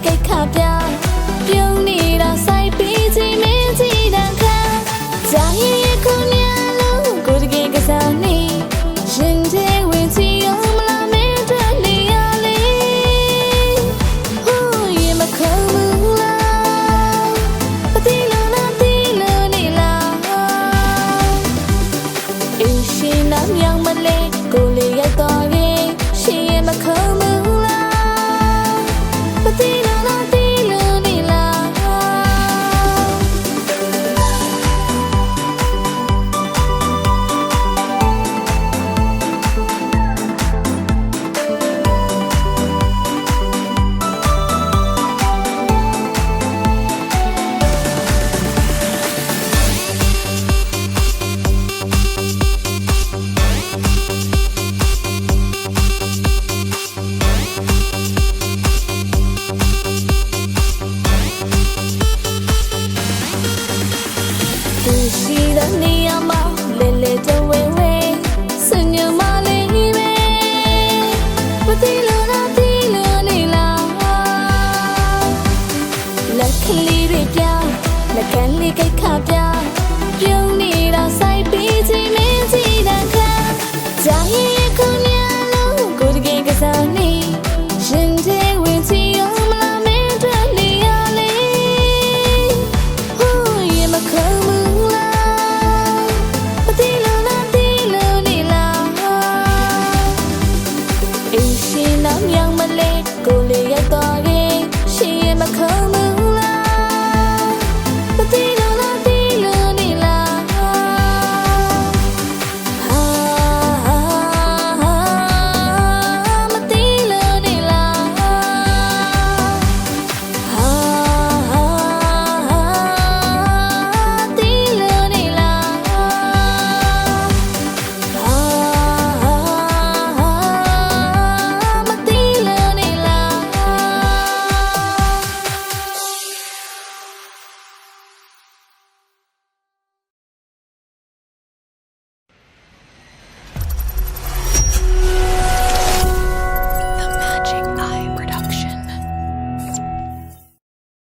cake. သူရှိတဲ့နေရာမှာလဲလဲတဝဲဝဲစဉ္ညမလေးပဲမသိလို့လားသိလို့နေလားလက်ကလေးတွေပြလက်ကလေးကိတ်ခါပြပြုံး အေးရှင်နောက်မြောင်မလဲကိုလေးရောက်တော့ရင်ရှင်ရဲ့မခုံး